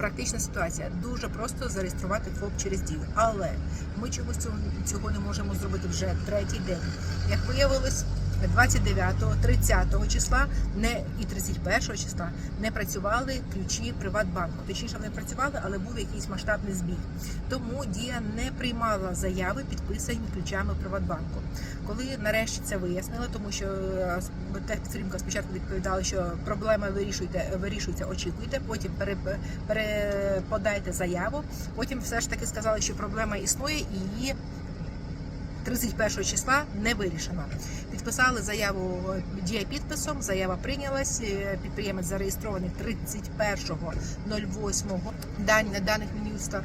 Практична ситуація дуже просто зареєструвати ФОП через дію, але ми чомусь цього, не можемо зробити вже третій день. Як виявилось, 29, 30 числа не і 31 числа не працювали ключі Приватбанку. Точніше, вони працювали, але був якийсь масштабний збій. Тому дія не приймала заяви, підписані ключами Приватбанку. Коли нарешті це вияснили, тому що е, техпідтримка спочатку відповідала, що проблема вирішуйте, вирішується, очікуйте, потім пере, переподайте заяву. Потім все ж таки сказали, що проблема існує і її 31 числа не вирішено. Підписали заяву дія підписом. Заява прийнялась. е, Підприємець зареєстрований 31.08 дан- на даних Мін'юста.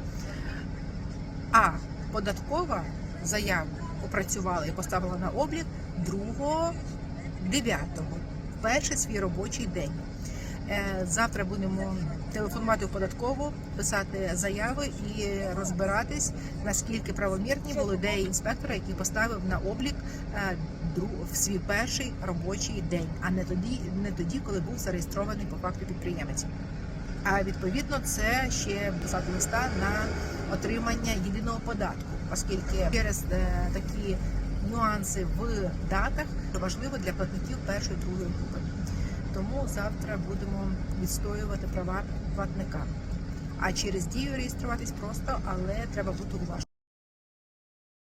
А податкова заяву опрацювала і поставила на облік 2.9, в перший свій робочий день. Е, Завтра будемо телефонувати в податкову, писати заяви і розбиратись, наскільки правомірні були деї інспектора, який поставив на облік е, в свій перший робочий день, а не тоді, не тоді, коли був зареєстрований по факту підприємець. А відповідно це ще писати листа на отримання єдиного податку, оскільки через е, такі нюанси в датах важливо для платників першої другої групи. Тому завтра будемо відстоювати права платника. А через дію реєструватись просто, але треба бути уважним.